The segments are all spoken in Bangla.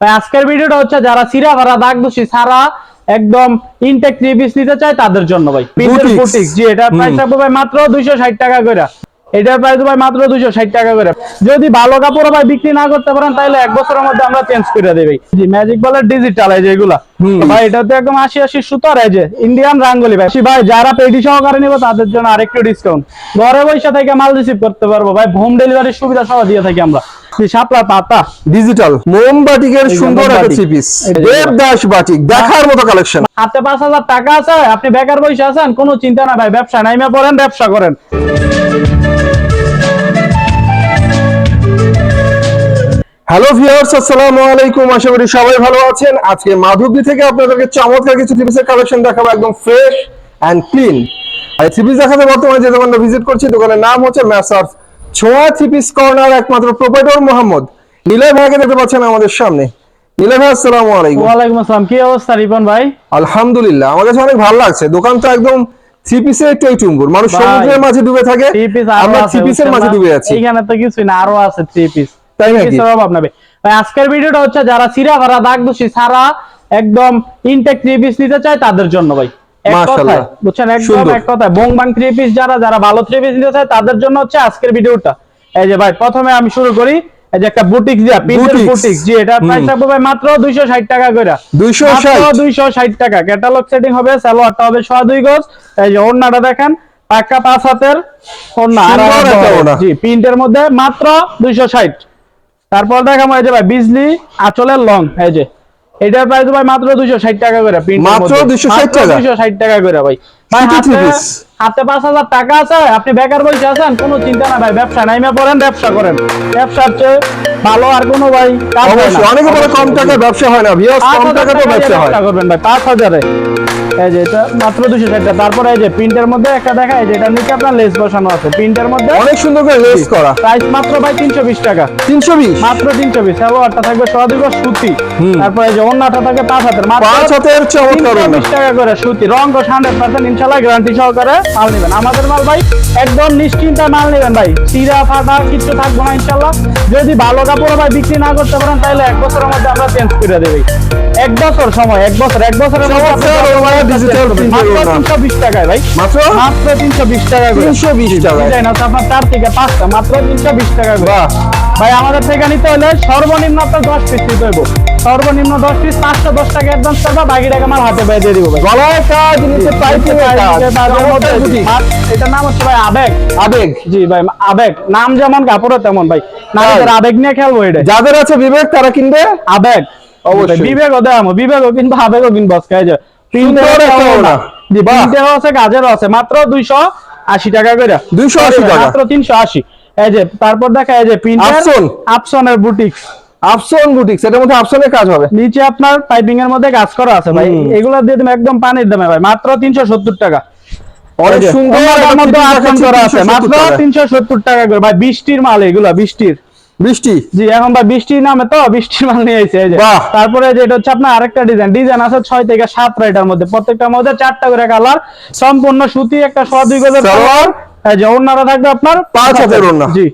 ভাই আজকের ভিডিওটা হচ্ছে যারা সিরা ভাড়া দাগ দোষী সারা একদম ইনটেক থ্রি পিস নিতে চায় তাদের জন্য ভাই। পিসের বুটিক জি এটা প্রাইস থাকবে ভাই মাত্র দুইশো ষাট টাকা করে। এটার প্রাইস ভাই মাত্র দুইশো ষাট টাকা করে। যদি ভালো কাপড় ভাই বিক্রি না করতে পারেন তাহলে এক বছরের মধ্যে আমরা চেঞ্জ করে দেবে জি ম্যাজিক বলের ডিজিটাল এই যে এগুলা। ভাই এটা তো একদম আশি আশি সুতার এই যে ইন্ডিয়ান রাঙ্গলি ভাই। ভাই যারা পেটি সহকারে নিবে তাদের জন্য আরেকটু ডিসকাউন্ট ঘরে বসে থেকে মাল রিসিভ করতে পারব। ভাই হোম ডেলিভারির সুবিধা সহ দিয়ে থাকি আমরা। শাপলা পাতা ডিজিটাল মোম বাটিকের এই যে সুন্দর একটা থ্রি পিস দেবদাস বাটিক দেখার মতো কালেকশন হাতে পাঁচ হাজার টাকা আছে আপনি বেকার বসে আছেন কোনো চিন্তা না ভাই ব্যবসা নাইমে পড়েন ব্যবসা করেন। হ্যালো ভিউয়ার্স আসসালামু আলাইকুম আশা করি সবাই ভালো আছেন। আজকে মাধবদী থেকে আপনাদেরকে চমৎকার কিছু থ্রি পিসের কালেকশন দেখাবো একদম ফ্রেশ এন্ড ক্লিন আর থ্রি পিস দেখাতে বর্তমানে যে দোকানটা ভিজিট করছি দোকানের নাম হচ্ছে messrs Chhowa three piece corner একমাত্র প্রোপাইটর মোহাম্মদ। নীলয় ভাইকে দেখতে পাচ্ছেন আমাদের সামনে। নীলয় ভাই আসসালামু আলাইকুম। ওয়ালাইকুম আসসালাম। কি অবস্থা রিপন ভাই? আলহামদুলিল্লাহ আমার কাছে অনেক ভালো লাগছে। একদম থ্রি পিসের একটু টুম্বুর মানুষ সমুদ্রের মাঝে ডুবে থাকে। আমরা আছে থ্রি পিসের মাঝে ডুবে আছি এইখানে তো কিছুই না আরও আছে থ্রি পিস তাই নাকি? অভাব নেবে ভাই। আজকের ভিডিওটা হচ্ছে যারা সিরা ভাড়া দাগ দোষী সারা একদম ইনটেক থ্রি পিস নিতে চায় তাদের জন্য ভাই। বুঝছেন? একদম এক কথায়। বংবাং থ্রি পিস যারা যারা ভালো থ্রি পিস নিতে চায় তাদের জন্য হচ্ছে আজকের ভিডিওটা। এই যে ভাই প্রথমে আমি শুরু করি। এই যে একটা বুটিক দিয়া পিসের Boutiques। বুটিক জি এটা প্রাইস থাকবে ভাই মাত্র 260 টাকা করে 260 দুইশো ষাট টাকা। ক্যাটালগ সেটিং হবে সালোয়ারটা হবে গজ। এই যে ওড়নাটা দেখেন পাঁচ হাতের ওড়না। জি প্রিন্টের মধ্যে মাত্র দুইশো ষাট। তারপর দেখাবো এই যে ভাই বিজলি আঁচলের লং এই যে এটার প্রাইস ভাই মাত্র দুইশো ষাট টাকা করে প্রিন্টের মাত্র 260 টাকা? দুইশো ষাট টাকা করে ভাই হাতে piece। হাতে পাঁচ হাজার টাকা আছে আপনি বেকার বসে আছেন কোনো চিন্তা না ভাই ব্যবসা নাইমে পড়েন ব্যবসা করেন ব্যবসার চেয়ে ভালো আর কোনো ভাই কাজ। অবশ্যই অনেকে বলে কম টাকা ব্যবসা হয় না ভিউয়ার্স কম টাকাতেও ব্যবসা হয় করবেন ভাই পাঁচ হাজারে এই যে এটা মাত্র দুশো ষাট টাকা। তারপরে এই যে প্রিন্টের মধ্যে একটা দেখা এই যে এটা নিচে আপনার লেস বসানো আছে। প্রিন্টের মধ্যে অনেক সুন্দর করে লেস করা। প্রাইস মাত্র ভাই তিনশো বিশ টাকা। তিনশো বিশ? মাত্র তিনশো বিশ। সালোয়ারটা থাকবে সদিক সুতি। তারপরে এই যে অন্যটা থাকবে পাঁচ হাতের। মাত্র পাঁচ হাতের চমৎকার তিনশো ওড়না। বিশ টাকা করে সুতি। রং হান্ড্রেড পার্সেন্ট ইনশাল্লাহ গ্যারান্টি সহকারে মাল নেবেন। আমাদের মাল ভাই একদম নিশ্চিন্তায় মাল নেবেন ভাই। চিরা ফাটা কিছু থাকব না ইনশাল্লাহ। যদি ভালো কাপড় ভাই বিক্রি না করতে পারেন তাহলে এক বছরের মধ্যে আমরা চেঞ্জ করে দেবে। এক বছর সময় এক বছর এক বছরের মধ্যে মাত্র টাকায় ভাই। মাত্র? মাত্র টাকা টাকা আপনার চার থেকে পাঁচটা মাত্র টাকা করে। ভাই আমাদের থেকে নিতে হলে সর্বনিম্ন আপনার পিস নিতে সর্বনিম্ন দশ পিস পাঁচশো দশ টাকা অ্যাডভান্স করবা বাকি টাকা আমার হাতে পেয়ে দিয়ে দিব ভাই। গলায় কাজ নিচে পাইপিং তাদের মধ্যে নাম হচ্ছে ভাই আবেগ। আবেগ। জি ভাই আবেগ। নাম যেমন কাপড়ও তেমন ভাই। নারীদের আবেগ নিয়ে খেলব এটা। যাদের আছে বিবেক তারা কিনবে? আবেগ। অবশ্যই। বিবেকও দেয় বিবেকও কিন্তু আবেগও কিন্তু বস খাই যায় সুন্দর একটা ওড়না। জি বাহ। প্রিন্টেরও আছে মাত্র দুইশো আশি টাকা করে। 280 টাকা। মাত্র তিনশো আশি। এই যে তারপর দেখা এই যে প্রিন্টার আপসনের বুটিক্স আফসন বুটিক্স এটার মধ্যে আফসনের কাজ হবে। নিচে আপনার পাইপিং এর মধ্যে কাজ করা আছে ভাই। এগুলো দিয়ে তুমি একদম পানির দামে ভাই। মাত্র তিনশো সত্তর টাকা। অনেক সুন্দর মধ্যে আপসন করা আছে। মাত্র টাকা। তিনশো সত্তর টাকা করে। ভাই বৃষ্টির মাল এগুলা বৃষ্টির। বৃষ্টি? জি এখন বৃষ্টির নামে তো বৃষ্টির মাল নিয়ে আইছে এই যে। তারপরে যেটা হচ্ছে আপনার আরেকটা ডিজাইন ডিজাইন আছে ছয় থেকে এটার মধ্যে। প্রত্যেকটার মধ্যে চারটা করে কালার সম্পূর্ণ সুতি একটা সোয়া দুই গজের এই যে থাকবে আপনার পাঁচ জি।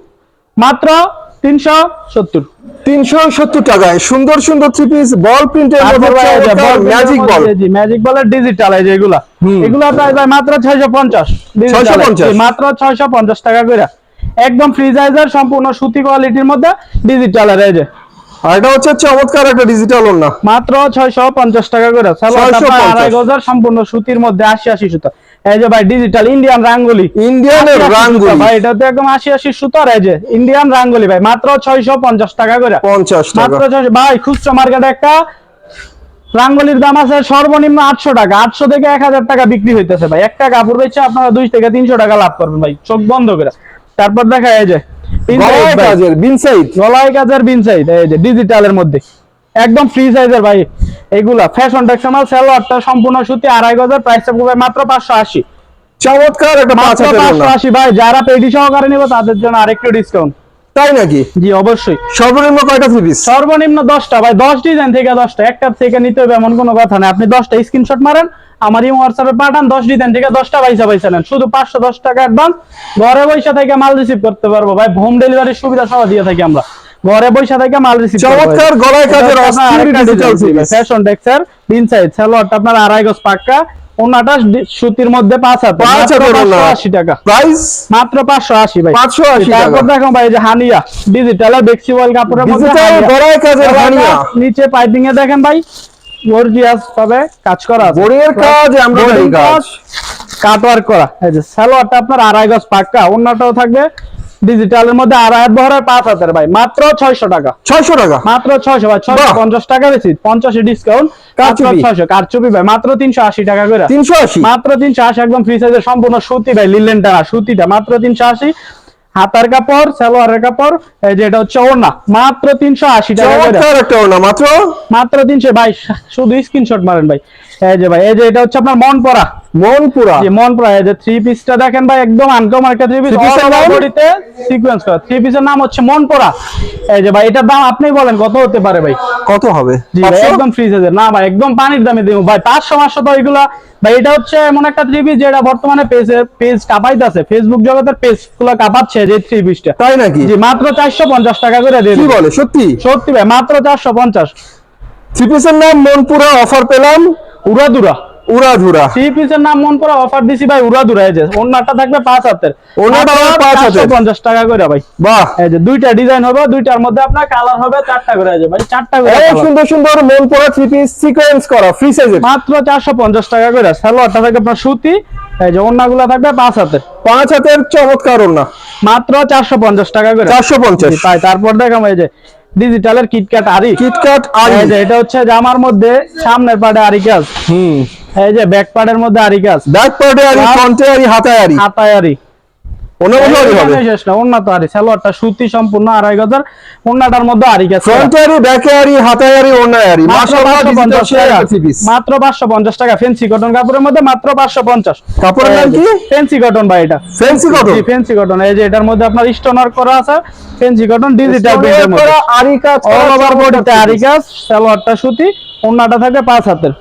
মাত্র তিনশো সত্তর। তিনশো সত্তর টাকায়। সুন্দর সুন্দর থ্রি পিস বল প্রিন্টের ম্যাজিক বল জি ম্যাজিক বলের ডিজিটাল এই যে এগুলা। প্রায় মাত্র 650 Digital এ। 650 জি, মাত্র 650 টাকা করে। একদম ফ্রিজাইজার সম্পূর্ণ সুতি কোয়ালিটির মধ্যে ডিজিটালের এই যে। আর এটা হচ্ছে চমৎকার একটা ডিজিটাল ওড়না। মাত্র 650 টাকা করে। সালোয়ারটা 650 আপনার আড়াই গজার সম্পূর্ণ সুতির মধ্যে 80 80 সুতা। এই যে ভাই ডিজিটাল ইন্ডিয়ান রাঙ্গুলি ইন্ডিয়ানের 80 80 রাঙ্গুলি ভাই এটা তো একদম 80 80 সুতার এই যে ইন্ডিয়ান রাঙ্গুলি ভাই মাত্র 650 টাকা করে। পঞ্চাশ টাকা। মাত্র ভাই খুচরা মার্কেটে একটা রাঙ্গলির দাম আছে সর্বনিম্ন আটশো টাকা। আটশো থেকে এক হাজার টাকা বিক্রি হইতেছে ভাই। একটা কাপড় বেচে আপনারা দুই থেকে তিনশো টাকা লাভ করবেন ভাই। চোখ বন্ধ করে। তারপর দেখা এই যে গলায় কাজের বিনসাইড গলায় কাজের বিন সাইড এই যে ডিজিটালের মধ্যে। একদম ফ্রি সাইজের ভাই। এগুলা ফ্যাশন টেক্সটাইল সালোয়ারটা সম্পূর্ণ সুতি আড়াই গজের প্রাইস মাত্র চমৎকার একটা পাঁচ মাত্র হাতের পাঁচশো ওড়না আশি ভাই যারা পেটি সহকারে নিবে তাদের জন্য আরেকটু ডিসকাউন্ট তাই নাকি? জি অবশ্যই। সর্বনিম্ন কয়টা থ্রি পিস সর্বনিম্ন দশটা। ভাই দশ ডিজাইন থেকে দশটা। একটার থেকে নিতে হবে এমন কোনো কথা নেই আপনি দশটা স্ক্রিনশট মারেন আমার হোয়াটসঅ্যাপে পাঠান দশ ডিজাইন থেকে দশটা পয়সা পয়সা নেন। শুধু পাঁচশো দশ টাকা অ্যাডভান্স ঘরে বসে থেকে মাল রিসিভ করতে পারব। ভাই হোম ডেলিভারির সুবিধা সহ দিয়ে থাকি আমরা। ঘরে বসে থেকে মাল রিসিভ চমৎকার গলায় কাজের অস্থির। ফ্যাশন টেক্সচার ইনসাইড সালোয়ারটা আপনার আড়াই গজ পাক্কা। ওনাটা সুতির মধ্যে পাঁচ। আশি টাকা। প্রাইস মাত্র পাঁচশো আশি ভাই। 580 তারপর দেখো ভাই যে হানিয়া ডিজিটাল কাপড়ের মধ্যে নিচে পাইপিং এ দেখেন ভাই গর্জিয়াস ভাবে কাজ করা আছে। কাজ, embroidery কাজ। কাটওয়ার্ক করা। এই যে সালোয়ারটা আপনার আড়াই গজ পাক্কা অন্যটাও থাকবে ডিজিটালের মধ্যে আড়াই হাত বহরের পাঁচ হাতের ভাই। মাত্র ছয়শো টাকা। ছয়শো টাকা? মাত্র ছয়শো ভাই ছয়শো পঞ্চাশ টাকা বেশি। পঞ্চাশে ডিসকাউন্ট কারচুপি। ছয়শো। কারচুপি ভাই মাত্র তিনশো আশি টাকা করে। তিনশো আশি? মাত্র তিনশো আশি একদম ফ্রি সাইজের সম্পূর্ণ সুতি ভাই লিলেন টানা সুতিটা। মাত্র তিনশো আশি। হাতার কাপড় সালোয়ারের কাপড় এই যে এটা হচ্ছে ওড়না। মাত্র তিনশো আশি টাকা মাত্র? মাত্র তিনশো ভাই শুধু স্ক্রিনশট মারেন ভাই। এই যে ভাই এই যে এটা হচ্ছে আপনার মনপরা। মনপুরা? যে মন পরা এই যে থ্রি পিসটা দেখেন ভাই একদম আনকমন একটা থ্রি পিস? বডিতে সিকোয়েন্স করা। থ্রি পিসের নাম হচ্ছে মনপরা। এই যে ভাই এটার দাম আপনি বলেন কত হতে পারে ভাই? কত হবে? জি একদম ফ্রি সাইজের না ভাই একদম পানির দামে দেবো। ভাই পাঁচশো তো এগুলা ভাই এটা হচ্ছে এমন একটা থ্রি পিস যেটা বর্তমানে পেজে পেজ কাপাইতেছে। ফেসবুক জগতের পেজগুলো কাপাচ্ছে যে থ্রি পিসটা তাই নাকি? জি মাত্র চারশো পঞ্চাশ টাকা করে দিয়ে কি বলে? সত্যি? সত্যি ভাই মাত্র চারশো পঞ্চাশ। থ্রি পিসের নাম মনপুরা অফার পেলাম। উড়াদুরা। উড়াধুরা। থ্রি পিসের নাম মন পড়া অফার দিছি ভাই উড়াদুরা এই যে ওনারটা থাকবে পাঁচ হাতের। আবার পাঁচ হাতের। পঞ্চাশ টাকা করে ভাই। বাহ। এই যে দুইটা ডিজাইন হবে দুইটার মধ্যে আপনার কালার হবে চারটা করে আছে ভাই চারটা করে colour। সুন্দর সুন্দর Monpura three piece sequence free free সাইজের মাত্র চারশো পঞ্চাশ টাকা করে। সালোয়ারটা থাকবে আপনার সুতি এই যে ওড়নাগুলো থাকবে পাঁচ হাতের। পাঁচ হাতের চমৎকার ওড়না। মাত্র চারশো পঞ্চাশ টাকা করে। চারশো পঞ্চাশ। তাই তারপর দেখাম এই যে ডিজিটালের কিটকাট আরি কিটকাট আরি এই যে এটা হচ্ছে জামার মধ্যে সামনের পাডে আরি কাজ। হুম। এই যে ব্যাক পাডের মধ্যে আরি কাজ। ব্যাক পার্টে আরি আর- ফ্রন্টে আরি হাতায় আরি হাতায় আরি সুতি সম্পূর্ণ আড়াই গজার মধ্যে মাত্র পাঁচশো পঞ্চাশ টাকা। থ্রি পিস মাত্র পাঁচশো পঞ্চাশ টাকা। ফেন্সি কটন কাপড়ের মধ্যে মাত্র পাঁচশো পঞ্চাশ। কাপড়ের নাম কি? ফেন্সি কটন ভাই এটা। ফ্যান্সি কত ফেন্সি কটন এই যে এটার মধ্যে আপনার স্টোনার করা আছে ফেন্সি কটন ডিজিটাল প্রিন্টের মধ্যে। করা কাজ অল ওভার বডিতে three কাজ সালোয়ারটা সুতি থাকবে পাঁচ হাতের।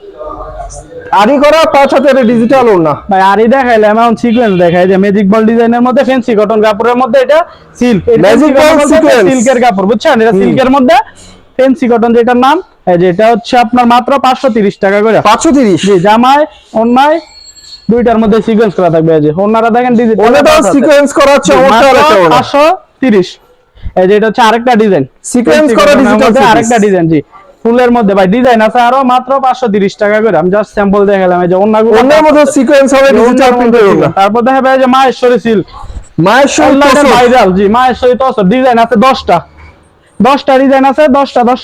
আরি করা পাঁচ হাতের ডিজিটাল ওড়না। ভাই আরি দেখাইলাম এখন সিকোয়েন্স দেখাই যে ম্যাজিক বল ডিজাইনের মধ্যে ফেন্সি কটন কাপড়ের মধ্যে এটা সিল্ক Magic ball sequence। সিল্কের কাপড় বুঝছেন? এটা সিল্কের মধ্যে ফেন্সি কটন যেটার নাম এই যে এটা হচ্ছে আপনার মাত্র পাঁচশো তিরিশ টাকা করে। পাঁচশো তিরিশ? জি জামায় অন্যায় দুইটার মধ্যে সিকোয়েন্স করা থাকবে এই যে ওনারা দেখেন ডিজাইন ওনাটাও সিকোয়েন্স করা ওড়না। পাঁচশো তিরিশ। এই যে এটা হচ্ছে আরেকটা ডিজাইন Sequence করা series। আরেকটা ডিজাইন জি। ফুলের মধ্যে ভাই ডিজাইন আছে আরও মাত্র পাঁচশো তিরিশ টাকা করে। আমি জাস্ট স্যাম্পল দেখালাম এই যে অন্যগুলো অন্যের মধ্যে সিকোয়েন্স হবে ডিজিটাল প্রিন্টের তারপর দেখা যায় যে মাহেশ্বরী সঙ্গে ভাইরাল জি তো ডিজাইন আছে দশটা। দশটা ডিজাইন আছে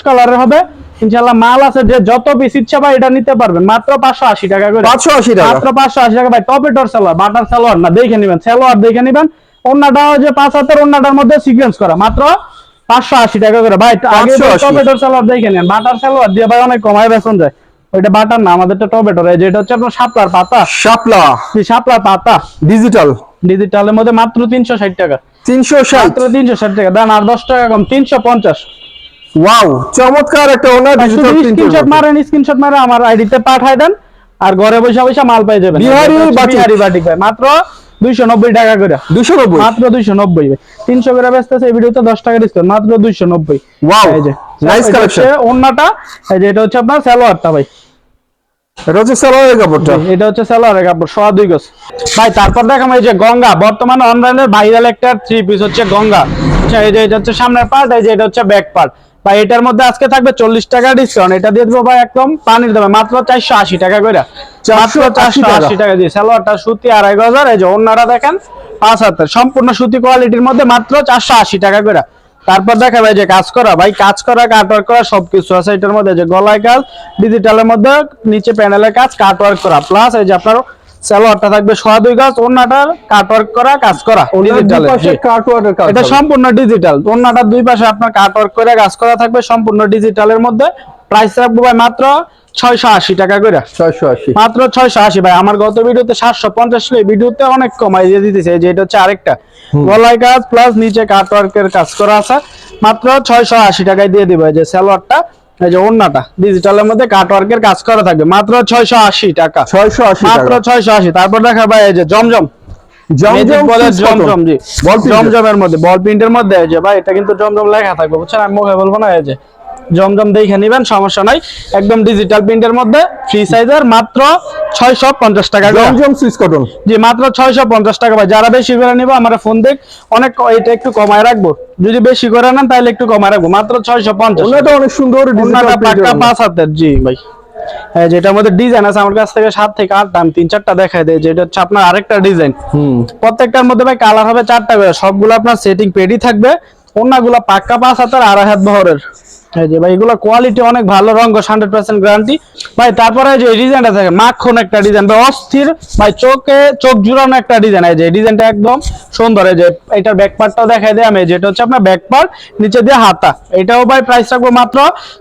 কালারের হবে। ইনশাল্লাহ মাল আছে যে যত পিস ইচ্ছা পাই এটা নিতে পারবেন। মাত্র পাঁচশো আশি টাকা করে। পাঁচশো আশি টাকা। মাত্র পাঁচশো আশি টাকা। ভাই টপেটোর সালোয়ার বাটার সালোয়ার না দেখে নিবেন। সালোয়ার দেখে নিবেন। অন্যটা যে পাঁচ হাতের অন্যটার মধ্যে সিকোয়েন্স করা। মাত্র পাঁচশো আশি টাকা করে। ভাই আগে 580 টপেটোর সালোয়ার দেখে নেন। বাটার সালোয়ার দিয়ে ভাই অনেক কমায় বেতন যায়। ওইটা বাটার না আমাদেরটা টপেটোর এই যে এটা হচ্ছে আপনার শাপলার পাতা। শাপলা। শাপলার পাতা। ডিজিটাল ডিজিটালের মধ্যে মাত্র তিনশো ষাট টাকা। তিনশো ষাট। তিনশো ষাট টাকা। দেন আর দশ টাকা কম তিনশো পঞ্চাশ। ওয়াও চমৎকার একটা ওনা ডিজিটাল স্ক্রিনশট মারেন স্ক্রিনশট মারে আমার আইডিতে পাঠাই দেন। আর ঘরে বসে বসে মাল পাই যাবেন। বিহারি বাটিক ভাই। মাত্র দুইশো নব্বই টাকা করে। নব্বই? মাত্র দুইশো নব্বই ভাই। তিনশো করে বেচতেছে এই ভিডিওতে দশ টাকা ডিসকাউন্ট মাত্র দুইশো নব্বই। এই যে. হচ্ছে ওন্নাটা এই যে এটা হচ্ছে আপনার সালোয়ারটা ভাই। এটা হচ্ছে সালোয়ারের কাপড়টা? এটা হচ্ছে সালোয়ারের কাপড় সোয়া দুই গজ। ভাই তারপর দেখাম এই যে গঙ্গা বর্তমানে অনলাইনের ভাইরাল একটা থ্রি পিস হচ্ছে গঙ্গা। আচ্ছা, এই যে এটা হচ্ছে সামনের পার্ট এই যে এটা হচ্ছে ব্যাক পার্ট ভাই এটার মধ্যে আজকে থাকবে চল্লিশ টাকা ডিসকাউন্ট এটা দিয়ে দেবো ভাই একদম পানির দামে মাত্র চারশো আশি টাকা করে মাত্র চারশো আশি টাকা। দিয়ে। সালোয়ারটা সুতি আড়াই গজার এই যে অন্যরা দেখেন পাঁচ হাতের। সম্পূর্ণ সুতি কোয়ালিটির মধ্যে মাত্র চারশো আশি টাকা করে তারপর দেখা ভাই যে কাজ করা ভাই কাজ করা কাটওয়ার্ক করা সবকিছু আছে। এটার মধ্যে যে গলায় কাজ ডিজিটালের মধ্যে নিচে প্যানেলের কাজ কাটওয়ার্ক করা। প্লাস এই যে আপনার সালোয়ারটা থাকবে সোয়া দুই গাছ অন্যটার কাটওয়ার্ক করা কাজ করা ডিজিটাল কাজ এটা সম্পূর্ণ ডিজিটাল দুই পাশে আপনার কাটওয়ার্ক করে কাজ করা থাকবে সম্পূর্ণ ডিজিটালের মধ্যে। প্রাইস রাখব ভাই মাত্র ছয়শো আশি টাকা করে। ছয়শো আশি। মাত্র ছয়শো আশি ভাই। আমার গত ভিডিওতে সাতশো পঞ্চাশ ছিল ভিডিওতে অনেক কমাই দিয়ে দিতেছে যে এটা হচ্ছে আরেকটা। গলায় কাজ প্লাস নিচে কাটওয়ার্কের কাজ করা আছে। মাত্র ছয়শো আশি টাকায় দিয়ে দিবে যে সালোয়ারটা। এই যে ওন্নাটা ডিজিটালের মধ্যে কাটওয়ার্কের কাজ করা থাকবে। মাত্র ছয়শো আশি টাকা। ছয়শো আশি মাত্র টাকা। ছয়শো আশি। তারপর দেখা ভাই এই যে জমজম। জমজম জি। জমজমের মধ্যে বল প্রিন্টের মধ্যে এই যে ভাই এটা কিন্তু জমজম লেখা থাকবে বুঝছেন? আমি মুখে বলব না এই যে জমজম দেখে নিবেন সমস্যা নাই। একদম ডিজিটাল প্রিন্টের মধ্যে ফ্রি সাইজের মাত্র ছয়শো পঞ্চাশ টাকা। জমজম সুইস কটন জি মাত্র ছয়শো পঞ্চাশ টাকা ভাই যারা বেশি করে নিবো আমার ফোন দেখ অনেক এটা একটু কমায় রাখব। যদি বেশি করে নেন তাহলে একটু কমায় রাখব। মাত্র ছয়শো পঞ্চাশ। অনেক সুন্দর পাক্কা পাঁচ হাতের। জি ভাই। যেটার মধ্যে ডিজাইন আছে আমার কাছ থেকে সাত থেকে আটটা আমি তিন চারটা দেখাই দেয়। যেটা হচ্ছে আপনার আরেকটা ডিজাইন হুম। প্রত্যেকটার মধ্যে ভাই কালার হবে চারটা করে। সবগুলো আপনার সেটিং পেডি থাকবে। অন্যগুলো পাক্কা পাঁচ হাতের আড়াই হাত বহরের। এই যে ভাই এগুলো কোয়ালিটি অনেক ভালো রঙ হান্ড্রেড পার্সেন্ট গ্যারান্টি ভাই তারপরে যে ডিজাইনটা থাকে মাখন একটা ডিজাইন ভাই অস্থির ভাই চোখে চোখ জুড়ানো একটা ডিজাইন এই যে ডিজাইনটা একদম সুন্দর এই যে এটার ব্যাক পার্টটাও দেখাই দেয় আমি যেটা হচ্ছে আপনার ব্যাক পার্ট নিচে দিয়ে হাতা। এটাও ভাই প্রাইস রাখব মাত্র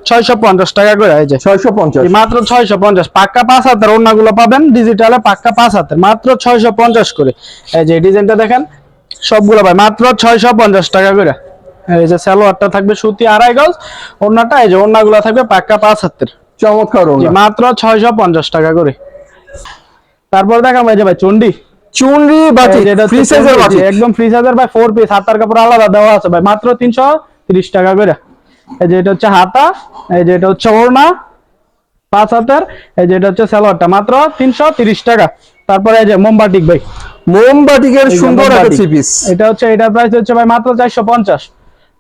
ছয়শো পঞ্চাশ টাকা করে এই যে। ছয়শো পঞ্চাশ। মাত্র ছয়শো পঞ্চাশ পাক্কা পাঁচ হাতের অন্যগুলো পাবেন ডিজিটালে পাক্কা পাঁচ হাতের মাত্র ছয়শো পঞ্চাশ করে। এই যে ডিজাইনটা দেখেন সবগুলো ভাই মাত্র ছয়শো পঞ্চাশ টাকা করে। এই যে সালোয়ারটা থাকবে সুতি আড়াই গজ অন্যটা এই যে অন্যগুলো থাকবে পাক্কা পাঁচ হাতের চমৎকার মাত্র ছয়শো পঞ্চাশ টাকা করে। তারপর দেখাম এই যে ভাই চন্ডি। চুনরি বাটি এটা ফ্রি সাইজের বাটি একদম ফ্রি সাইজের ভাই ফোর পিস হাতার কাপড় আলাদা দেওয়া আছে ভাই মাত্র তিনশো তিরিশ টাকা করে। এই যে এটা হচ্ছে হাতা এই যে এটা হচ্ছে ওড়না পাঁচ হাতের এই যে এটা হচ্ছে সালোয়ারটা মাত্র তিনশো তিরিশ টাকা। তারপরে এই যে মোমবাটিক ভাই। মোমবাটিকের সুন্দর একটা পিস এটা হচ্ছে এটার প্রাইস হচ্ছে ভাই মাত্র চারশো পঞ্চাশ।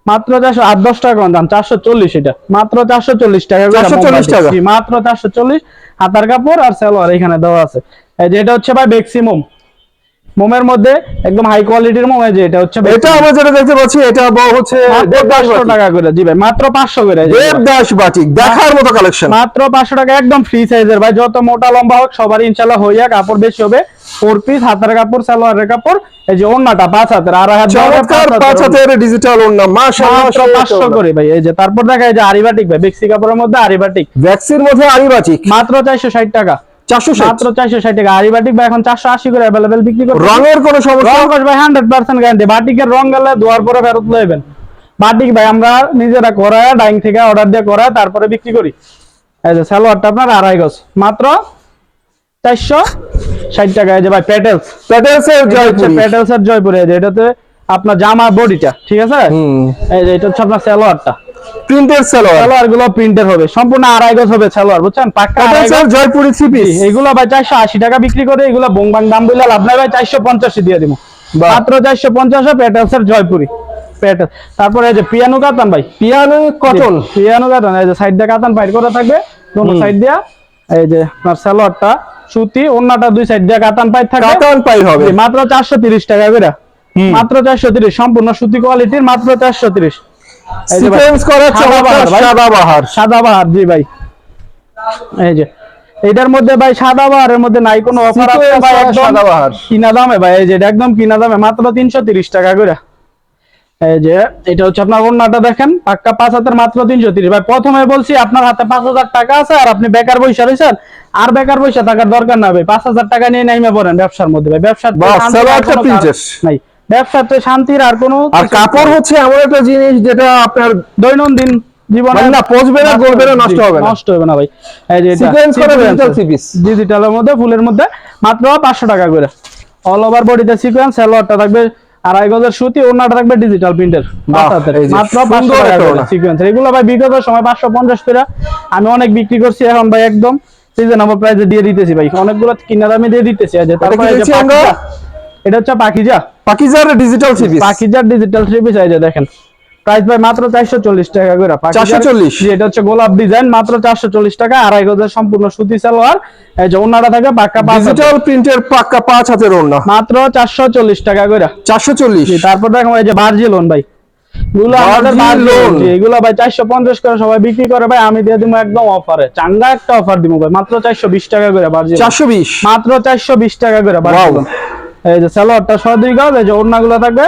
মাত্র চারশো আট দশ টাকা দাম চারশো চল্লিশ এটা। মাত্র চারশো চল্লিশ টাকা করে 440 টাকা। মাত্র চারশো চল্লিশ। হাতার কাপড় আর সালোয়ার এখানে দেওয়া আছে। যেটা যে এটা হচ্ছে ভাই বেক্সি মোম মোমের মধ্যে একদম হাই কোয়ালিটির মোম এই যে এটা হচ্ছে এটা আমরা যেটা দেখতে পাচ্ছি এটা হচ্ছে মাত্র দেবদাস পাঁচশো বাটিক। টাকা করে জি ভাই মাত্র পাঁচশো করে এই যে। দেবদাস বাটিক দেখার মতো কালেকশন মাত্র পাঁচশো টাকা একদম ফ্রি সাইজের ভাই যত মোটা লম্বা হোক সবারই ইনশাল্লাহ হইয়া কাপড় বেশি হবে ফোর পিস হাতের কাপড় সালোয়ারের কাপড় এই যে ওন্নাটা পাঁচ হাতের আর পাঁচ হাতের ডিজিটাল ওনা মাশাআল্লাহ মাত্র পাঁচশো করে ভাই এই যে তারপর দেখা যায় যে আরিবাটিক ভাই বেক্সি কাপড়ের মধ্যে আরিবাটিক। ভ্যাকসিন মধ্যে আরিবাটিক। মাত্র চারশো ষাট টাকা। চারশো ষাট মাত্র টাকা। ভাই এখন করে অ্যাভেলেবেল বিক্রি রঙের কোনো সমস্যা ভাই হান্ড্রেড পার্সেন্ট গ্যারান্টি বাটিকের রং গেলে ধোয়ার পরে ফেরত লইবেন। বাটিক ভাই আমরা নিজেরা করা ডাইং থেকে অর্ডার দিয়ে করা তারপরে বিক্রি করি। এই যে সালোয়ারটা আপনার আড়াই গজ। মাত্র চারশো ষাট টাকা। এই যে ভাই প্যাটেলস প্যাটেলসের জয়পুরি। প্যাটেলস এর জয়পুরে। এটাতে আপনার জামা বডিটা ঠিক আছে? এই যে এটা হচ্ছে আপনার সালোয়ারটা। প্রিন্টের সালোয়ার। সালোয়ারগুলো প্রিন্টের হবে। সম্পূর্ণ আড়াই গজ হবে সালোয়ার বুঝছেন? পাক্কা আড়াই গজ। জয়পুরি থ্রি পিস এগুলো ভাই চারশো আশি টাকা বিক্রি করে এগুলো বংবাং দাম ভাই চারশো পঞ্চাশে দিয়ে দিব। মাত্র চারশো পঞ্চাশে প্যাটেলসের জয়পুরি। প্যাটেল তারপরে এই যে পিয়ানো কাতান ভাই। পিয়ানো কটন পিয়ানো কাতান এই যে সাইড দিয়ে কাতান পাইট করে থাকবে দোনো সাইড দিয়া। এই যে আপনার সালোয়ারটা সুতি অন্যটা দুই সাইড দিয়ে কাতান পাইট থাকবে কাতান পাই হবে। মাত্র চারশো তিরিশ টাকা করে। মাত্র চারশো তিরিশ সম্পূর্ণ সুতি কোয়ালিটির মাত্র চারশো তিরিশ। সিকোয়েন্স করা জি ভাই। এই যে এটার মধ্যে ভাই সাদা বাহারের মধ্যে নাই কোনো অফার আছে ভাই? সাদা বাহার। কিনা দামে ভাই এই যে এটা একদম কিনা দামে মাত্র তিনশো তিরিশ টাকা করে। এই যে এটা হচ্ছে আপনার ওন্নাটা দেখেন পাক্কা মাত্র তিনশো তিরিশ। ভাই প্রথমে বলছি আপনার হাতে পাঁচ হাজার টাকা আছে আর আপনি বেকার পয়সা রয়েছেন। আর বেকার পয়সা থাকার দরকার না ভাই পাঁচ হাজার টাকা নিয়ে নাইমে পড়েন ব্যবসার মধ্যে ভাই। নাই। ব্যবসাতে শান্তির আর কোনো আর কাপড় হচ্ছে এমন একটা জিনিস যেটা আপনার দৈনন্দিন জীবনে না, পচবে না, গলবে না, নষ্ট হবে না। নষ্ট হবে না ভাই। এই যে Sequence করা digital three ডিজিটালের মধ্যে ফুলের মধ্যে মাত্র পাঁচশো টাকা করে। অল ওভার বডিতে সিকোয়েন্স সালোয়ারটা থাকবে আড়াই গজের সুতি ওনাটা থাকবে ডিজিটাল প্রিন্টের মাত্র পাঁচশো টাকা। সিকোয়েন্স এগুলো ভাই বিগত সময় পাঁচশো পঞ্চাশ করে। আমি অনেক বিক্রি করছি এখন ভাই একদম রিজনেবল প্রাইসে দিয়ে দিতেছি ভাই। অনেকগুলো কিনা দামে দিয়ে দিতেছি। তারপরে এটা হচ্ছে পাখিজা ডিজিটাল থ্রি পিস পাখিজার ডিজিটাল থ্রি পিস এই যে দেখেন। প্রাইস ভাই মাত্র চারশো চল্লিশ টাকা করে। 440 জি, এটা হচ্ছে গোলাপ ডিজাইন মাত্র চারশো চল্লিশ টাকা। আড়াই গজের সম্পূর্ণ সুতি সালোয়ার। এই যে ওনাটা থাকে পাক্কা পাঁচ ডিজিটাল প্রিন্টের পাক্কা পাঁচ হাতের ওড়না মাত্র চারশো চল্লিশ টাকা করে। চারশো চল্লিশ। জি, তারপর দেখো এই যে ভার্জিলন ভাই। গুলো আমাদের এগুলো ভাই পঞ্চাশ করে সবাই বিক্রি করে ভাই। আমি দিয়ে একদম অফারে চাঙ্গা একটা অফার ভাই। মাত্র চারশো বিশ টাকা করে ভার্জিলন চারশো বিশ। মাত্র চারশো বিশ টাকা করে এই যে সালোয়ারটা সহ দুই গজ এই যে ওড়নাগুলো থাকবে।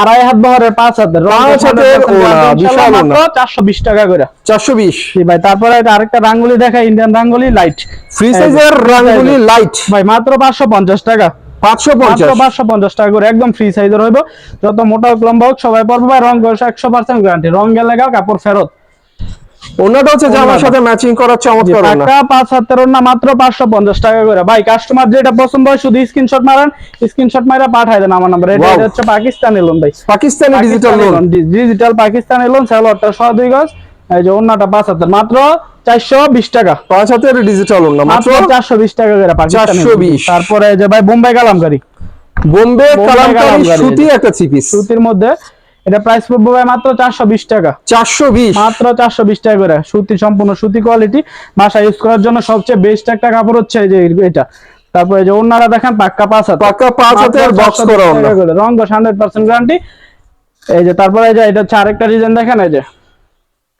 আড়াই হাত বহরের পাঁচ হাতের পাঁচ হাতের বিশাল চারশো বিশ টাকা করে। চারশো বিশ। ভাই তারপরে আরেকটা রাঙ্গুলি দেখা ইন্ডিয়ান রাঙ্গুলি লাইট ফ্রি সাইজের রাঙ্গুলি লাইট ভাই মাত্র পাঁচশো পঞ্চাশ টাকা। পাঁচশো পঞ্চাশ। টাকা করে একদম ফ্রি সাইজের হইব। যত মোটা হোক লম্বা হোক সবাই পরবে ভাই রং সাএকশো পার্সেন্ট গ্যারান্টি রং গেলে গাও কাপড় ফেরত। ওনাটা হচ্ছে জামার। সাথে ম্যাচিং করা চমৎকার হাতের ওড়না মাত্র পাঁচশো পঞ্চাশ টাকা করে। ভাই কাস্টমার যেটা পছন্দ হয় শুধু স্ক্রিনশট মারান স্ক্রিনশট পাঠায় দেন আমার নাম্বার। এটা হচ্ছে পাকিস্তানি লোন ভাই। Pakistani digital lawn digital Pakistani lawn স্যালোয়ারটা সহ দুই গজ। এই যে পাঁচ হাতের মাত্র চারশো বিশ টাকা। পাঁচ হাতের ডিজিটাল ওড়না মাত্র মাত্র চারশো বিশ টাকা করে পাকিস্তানি 420 তারপরে যে ভাই বোম্বাই কালামকারি। বোম্বে কালামকারী। সুতি একটা থ্রি পিস সুতির মধ্যে এটা প্রাইস পড়বে ভাই মাত্র চারশো বিশ টাকা। চারশো বিশ? মাত্র চারশো বিশ টাকা করে। সুতি সম্পূর্ণ সুতি কোয়ালিটি বাসা ইউজ করার জন্য সবচেয়ে বেস্ট একটা কাপড় হচ্ছে এই যে এটা। তারপরে যে ওনারা দেখেন পাক্কা পাঁচ হাত। পাক্কা পাঁচ হাতের box করা ওড়না। রং বস হান্ড্রেড পার্সেন্ট গ্যারান্টি এই যে তারপরে এই যে এটা হচ্ছে আরেকটা ডিজাইন দেখেন এই যে।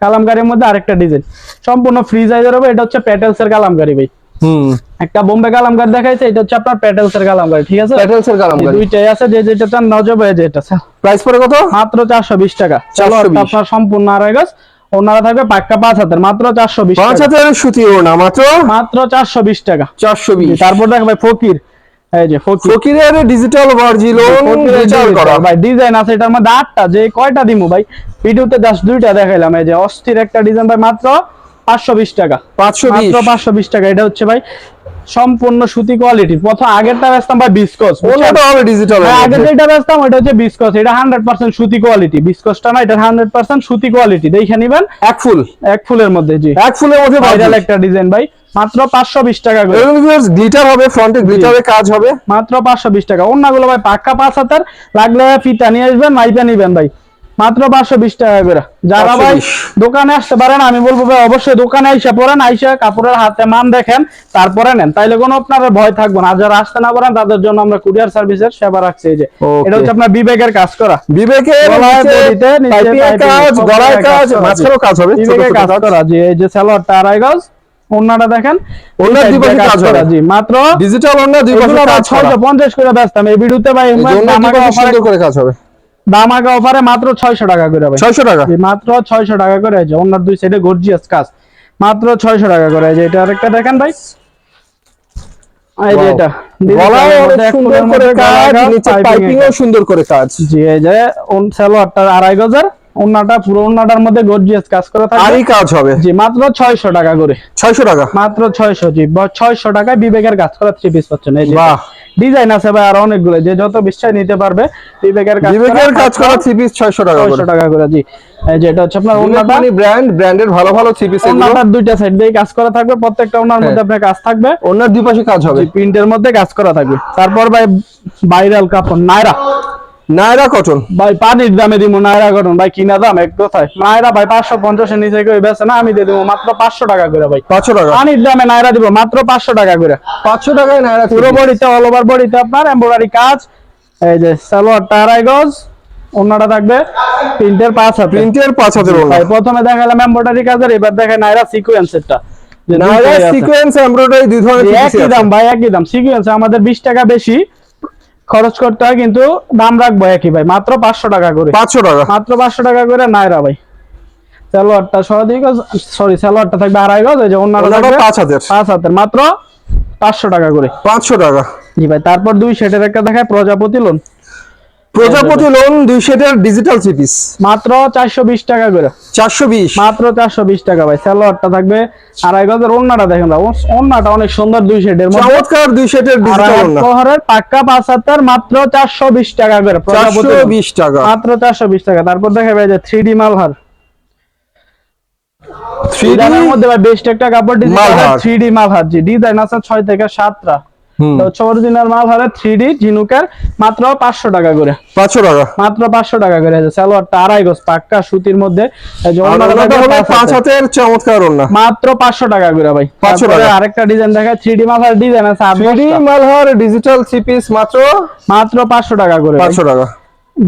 কালামকারির মধ্যে আরেকটা ডিজাইন সম্পূর্ণ ফ্রি সাইজের হবে এটা হচ্ছে প্যাটেলস এর কালামকারি ভাই। হুম। একটা বোম্বে কালামকারি দেখাইছে এটা হচ্ছে আপনার প্যাটেলস এর কালামকারি ঠিক আছে? প্যাটেলস এর কালামকারী দুইটাই আছে যে যেটা চান নজব এই যে এটা প্রাইস পড়ে কত? মাত্র চারশো বিশ টাকা। চলো আপনার সম্পূর্ণ আড়াই গজ। ওনারা থাকবে পাক্কা পাঁচ হাতের মাত্র চারশো বিশ পাঁচ হাতের সুতি ওড়না মাত্র? মাত্র চারশো বিশ টাকা। চারশো বিশ। তারপর দেখো ভাই ফকির। এই যে ফকির। ফকিরের ডিজিটাল ভার্জিলোন ফকিরের ডিজিটাল করা। ভাই ডিজাইন আছে এটার মধ্যে আটটা যে কয়টা দিমু ভাই? ভিডিওতে জাস্ট দুইটা দেখাইলাম। এই যে অস্থির একটা ডিজাইন ভাই মাত্র পাঁচশো বিশ টাকা। পাঁচশো বিশ? মাত্র পাঁচশো বিশ টাকা। এটা হচ্ছে ভাই সম্পূর্ণ সুতি কোয়ালিটি প্রথম আগেরটা ভাই বিস্কস ওড়নাটা হবে ডিজিটাল আগে যেটা ওটা হচ্ছে বিস্কস। এটা হান্ড্রেড পার্সেন্ট সুতি কোয়ালিটি বিস্কসটা না এটা হান্ড্রেড পার্সেন্ট সুতি কোয়ালিটি দেখে নিবেন। এক ফুল? এক ফুলের মধ্যে জি। এক ফুলের মধ্যে ভাইরাল একটা ডিজাইন ভাই। মাত্র পাঁচশো বিশ টাকা করে। গ্লিটার হবে ফ্রন্টে গ্লিটারে কাজ হবে। মাত্র পাঁচশো বিশ টাকা। অন্যগুলো ভাই পাক্কা পাঁচ হাজার লাগলে ফিতা নিয়ে আসবেন মাইপা নিবেন ভাই। মাত্র পাঁচশো বিশ টাকা করে। যারা ভাই দোকানে আসতে পারেন আমি বলব ভাই অবশ্যই দোকানে আইসা পড়েন আইসা কাপড়ের হাতে মান দেখেন তারপরে নেন। তাইলে কোনো আপনার ভয় থাকবে না। যারা আসতে না পারেন তাদের জন্য আমরা কুরিয়ার সার্ভিসের সেবা রাখছি এই যে। এটা হচ্ছে আপনার বিবেকের কাজ করা। বিবেকের কাজ গলায় কাজ করা, মাঝখানেও কাজ হবে বিবেকের কাজ করা। জি এই যে সালোয়ারটা আড়াই গজ অন্যটা দেখেন। দুই পাশে কাজ। জি মাত্র ডিজিটাল ওড়না দুই পাশে কাজ করা। করে ব্যস্তাম এই ভিডিওতে ভাই যে অফারে সুন্দর করে কাজ হবে। দামাকা অফারে মাত্র ছয়শো টাকা করে ভাই। টাকা? মাত্র ছয়শো টাকা করে আছে অন্যার দুই সাইডে গর্জিয়াস কাজ। মাত্র ছয়শো টাকা করে আছে এটা আরেকটা দেখেন ভাই। এই যে এটা। গলায় সুন্দর করে কাজ নিচে পাইপিংও সুন্দর করে কাজ। জি এই যে সালোয়ারটা আড়াই গজার পুরো মধ্যে গর্জিয়াস কাজ করা থাকবে। আরই কাজ হবে। জি মাত্র ছয়শো টাকা করে। ছয়শো টাকা? মাত্র ছয়শো জি ছয়শো টাকায় বিবেকের কাজ করা থ্রি পিস পাচ্ছেন। এই যে বাহ। ডিজাইন আছে ভাই আর অনেকগুলো। যে যত বিশ্বাস নিতে পারবে বিবেকের কাজ বিবেকের কাজ করা থ্রি পিস ছয়শো টাকা করে। ছয়শো টাকা করে জি। এই যে এটা হচ্ছে আপনার অন্যটা ব্র্যান্ড ব্র্যান্ডের ভালো ভালো থ্রি পিস ওনাটার দুইটা সাইড দিয়ে কাজ করা থাকবে প্রত্যেকটা ওনার মধ্যে আপনার কাজ থাকবে। ওনার দুই পাশে কাজ হবে। প্রিন্টের মধ্যে কাজ করা থাকবে। তারপর ভাই ভাইরাল কাপড় নায়রা। নায়রা কটন ভাই পানির দামে দিব নায়রা করুন ভাই কিনা দাম এক কথায়। নায়রা ভাই পাঁচশো পঞ্চাশের নিচে কেউ বেছে না আমি দিয়ে দেবো মাত্র পাঁচশো টাকা করে ভাই। পাঁচশো টাকা। পানির দামে নায়রা দিব মাত্র পাঁচশো টাকা করে। পাঁচশো টাকায় নায়রা পুরো বডিতে অল ওভার বডিতে আপনার এমব্রয়ডারি কাজ এই যে সালোয়ারটা আড়াই গজ অন্যটা থাকবে প্রিন্টের পাঁচ হাতে। প্রিন্টের পাঁচ হাতের ভাই প্রথমে দেখালাম এমব্রয়ডারি কাজের এবার দেখে নাইরা সিকোয়েন্সেরটা নায়রা। সিকোয়েন্স এমব্রয়ডারি দুই ধরনের একই দাম ভাই একই দাম। সিকুয়েন্স আমাদের বিশ টাকা বেশি খরচ করতে হয় কিন্তু দাম রাখব একই ভাই। মাত্র পাঁচশো টাকা করে। পাঁচশো টাকা? মাত্র পাঁচশো টাকা করে নাইরা ভাই। সেলোয়ারটা সরাদি গজ সরি স্যালোয়ারটা থাকবে আড়াই গজ এই যে অন্য থাকবে পাঁচ হাজার পাঁচ হাজার মাত্র পাঁচশো টাকা করে। পাঁচশো টাকা। জি ভাই তারপর দুই সেটের একটা দেখায় প্রজাপতি লোন প্রজাপতি লোন দুই সেটের ডিজিটাল থ্রি পিস মাত্র চারশো বিশ টাকা করে। চারশো বিশ? মাত্র চারশো বিশ টাকা ভাই সালোয়ারটা থাকবে। আড়াই গজের ওন্নাটা দেখেন ভাই ওন্নাটা অনেক সুন্দর দুই সেটের চমৎকার দুই সেটের আর এক প্রহরের পাক্কা পাঁচ হাজার মাত্র চারশো বিশ টাকা করে প্রজাপতি চারশো বিশ টাকা। মাত্র চারশো বিশ টাকা। তারপর দেখা যায় যে থ্রি ডি মালহার। থ্রি মধ্যে ভাই বেস্ট একটা কাপড় ডিজাইন থ্রি ডি মালহার। জি ডিজাইন আছে ছয় থেকে সাতটা। হচ্ছে অরিজিনাল মালহারের থ্রি ডি ঝিনুকের মাত্র পাঁচশো টাকা করে। পাঁচশো টাকা? মাত্র পাঁচশো টাকা করে। সালোয়ারটা আড়াই গজ পাক্কা সুতির মধ্যে। চমৎকার মাত্র পাঁচশো টাকা করে ভাই। 500 টাকা। আরেকটা ডিজাইন দেখা থ্রি ডি মালহার ডিজাইন আছে থ্রি ডিজিটাল থ্রি পিস মাত্র মাত্র পাঁচশো টাকা করে। পাঁচশো টাকা।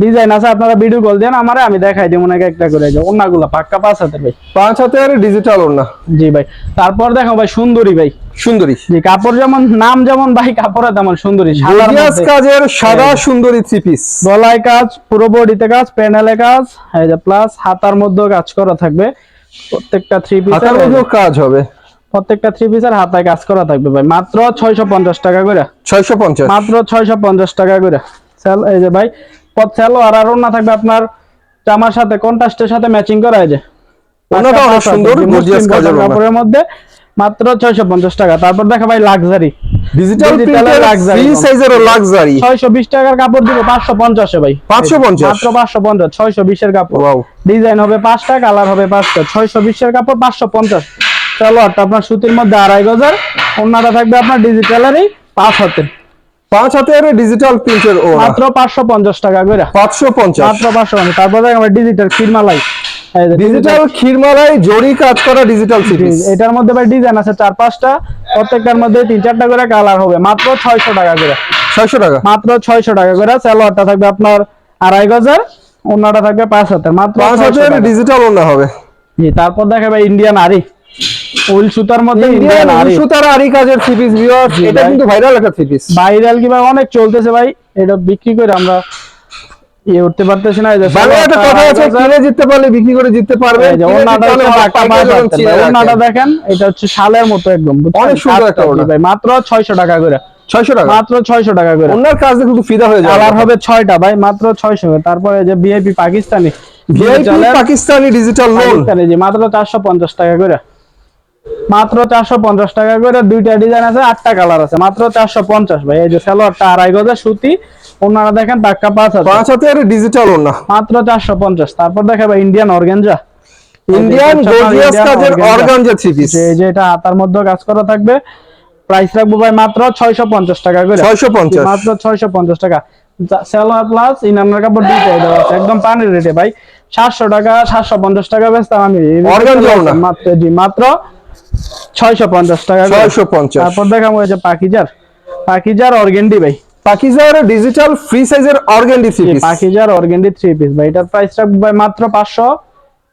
ডিজাইন আছে আপনারা ভিডিও কল দেন আমারে আমি দেখাই দিই মনে একটা করে যে ওন্নাগুলা পাক্কা পাঁচ হাতের ভাই। পাঁচ হাতের ডিজিটাল ওড়না। জি ভাই। তারপর দেখো ভাই সুন্দরী ভাই। সুন্দরী। জি কাপড় যেমন নাম যেমন ভাই কাপড়ে তেমন সুন্দরী। গর্জিয়াস কাজের সাদা সুন্দরী থ্রি পিস গলায় কাজ পুরো বডিতে কাজ প্যানেলে কাজ এই যে প্লাস হাতার মধ্যেও কাজ করা থাকবে। প্রত্যেকটা থ্রি হাতের মধ্যেও কাজ হবে। প্রত্যেকটা থ্রি পিসের হাতায় কাজ করা থাকবে ভাই। মাত্র ছয়শো পঞ্চাশ টাকা করে। ছয়শো পঞ্চাশ। মাত্র ছয়শো পঞ্চাশ টাকা করে। এই যে ভাই পথ সেলো আর আর না থাকবে আপনার জামার সাথে কন্ট্রাস্টের সাথে ম্যাচিং করা এই যে। ওনাটা অনেক সুন্দর গর্জিয়াস কাজের ওনা কাপড়ের মধ্যে মাত্র ছয়শো পঞ্চাশ টাকা। তারপর দেখা ভাই লাক্সারি ডিজিটাল প্রিন্টের ফ্রি সাইজের লাক্সারি ছয়শো বিশ টাকার কাপড় দিব পাঁচশো পঞ্চাশে ভাই। 550? মাত্র পাঁচশো পঞ্চাশ ছয়শো বিশের কাপড়। ওয়াও ডিজাইন হবে পাঁচটা কালার হবে পাঁচটা। ছয়শো বিশের কাপড় পাঁচশো পঞ্চাশ। সালোয়ারটা আপনার সুতির মধ্যে আড়াই গজার। অন্যটা থাকবে আপনার ডিজিটালেরই পাঁচ হাতের। পাঁচ হাতের ডিজিটাল প্রিন্টের ওনা মাত্র পাঁচশো পঞ্চাশ টাকা করে পাঁচশো পঞ্চাশ। মাত্র পাঁচশো পঞ্চাশ। তারপর আমার ডিজিটাল খিরমালাই ডিজিটাল ক্ষীরমালাই জরি কাজ করা ডিজিটাল সিটি এটার মধ্যে ভাই ডিজাইন আছে চার পাঁচটা। প্রত্যেকটার মধ্যে তিন চারটা করে কালার হবে। মাত্র ছয়শো টাকা করে। ছয়শো টাকা? মাত্র ছয়শো টাকা করে। সালোয়ারটা থাকবে আপনার আড়াই গজার। অন্যটা থাকবে পাঁচ হাতের। মাত্র পাঁচ 600 হাতের ডিজিটাল ওনা হবে। জি তারপর দেখা ভাই ইন্ডিয়ান আরি। উল সুতার মধ্যে ইন্ডিয়ান সুতার আরি কাজের ভিউয়ার্স এটা কিন্তু ভাইরাল একটা ভাইরাল কি ভাই? অনেক চলতেছে ভাই। এটা বিক্রি করে আমরা ইয়ে উঠতে পারতেছি না। বাংলা একটা কথা আছে কিনে জিততে পারলে বিক্রি করে জিততে পারবে রাখেন। দেখেন এটা হচ্ছে শালের মতো একদম অনেক সুন্দর একটা ভাই মাত্র ছয়শো টাকা করে। ছয়শো টাকা? মাত্র ছয়শো টাকা করে। ওনার কাজ কিন্তু ফিদা হয়ে যাবে কালার হবে ছয়টা ভাই মাত্র ছয়শো তারপরে যে VIP Pakistani VIP Pakistani digital lawn মাত্র চারশো পঞ্চাশ টাকা করে। মাত্র চারশো পঞ্চাশ টাকা করে দুইটা ডিজাইন আছে আটটা কালার আছে। মাত্র চারশো পঞ্চাশ ভাই এই যে সালোয়ারটা আড়াই গজে সুতি ওনারা দেখেন পাক্কা পাঁচ আছে পাঁচ ডিজিটাল ওনা মাত্র চারশো পঞ্চাশ। তারপর দেখাবে ইন্ডিয়ান অর্গেনজা ইন্ডিয়ান গর্জিয়াস কাজের অর্গানজা থ্রি পিস যে যে এটা হাতার মধ্যে কাজ করা থাকবে। প্রাইস রাখব ভাই মাত্র ছয়শো পঞ্চাশ টাকা করে। 650 মাত্র ছয়শো পঞ্চাশ টাকা। সেলোয়ার প্লাস ইনার কাপড় দুইটাই দেওয়া আছে। একদম পানির রেটে ভাই। সাতশো টাকা সাতশো পঞ্চাশ টাকা বেচতাম আমি। মাত্র জি মাত্র ছয়শো পঞ্চাশ টাকা ছয়শো পঞ্চাশ। তারপর দেখাবো এই যে পাকিজার। পাকিজার অর্গেন্ডি ভাই। পাকিজার ডিজিটাল ফ্রি সাইজের অর্গানডি থ্রি পিস পাকিজার অর্গেন্ডি থ্রি পিস ভাই। এটার প্রাইস রাখব ভাই মাত্র পাঁচশো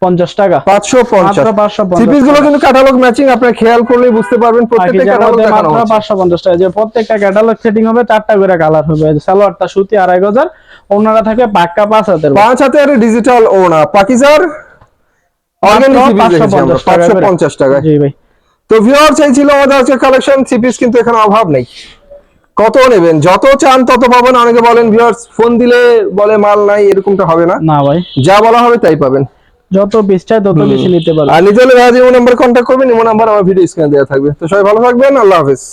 পঞ্চাশ টাকা। পাঁচশো পঞ্চাশ। মাত্র 550 থ্রি পিসগুলো কিন্তু ক্যাটালগ ম্যাচিং আপনারা খেয়াল করলেই বুঝতে পারবেন প্রত্যেকটা মাত্র পাঁচশো পঞ্চাশ টাকা। যে প্রত্যেকটা ক্যাটালগ সেটিং হবে চারটা করে কালার হবে। সালোয়ারটা সুতি আড়াই গজার ওনারা থাকবে পাক্কা পাঁচ হাতের পাঁচ হাতের ডিজিটাল ওনা পাকিজার অর্গানডি পাঁচশো পঞ্চাশ টাকায়। জি ভাই। তো ভিউয়ার চাইছিল আমাদের আজকে কালেকশন থ্রি পিস কিন্তু এখানে অভাব নেই। কত নেবেন? যত চান তত পাবেন। অনেকে বলেন ভিউয়ার্স ফোন দিলে বলে মাল নাই এরকমটা হবে না। না ভাই। যা বলা হবে তাই পাবেন। যত পিস চাই তত বেশি নিতে পারবেন। আর নিজের হলে ভাই নাম্বার কন্ট্যাক্ট করবেন ইমো নাম্বার আমার ভিডিও স্ক্রিনে দেওয়া থাকবে। তো সবাই ভালো থাকবেন আল্লাহ হাফেজ।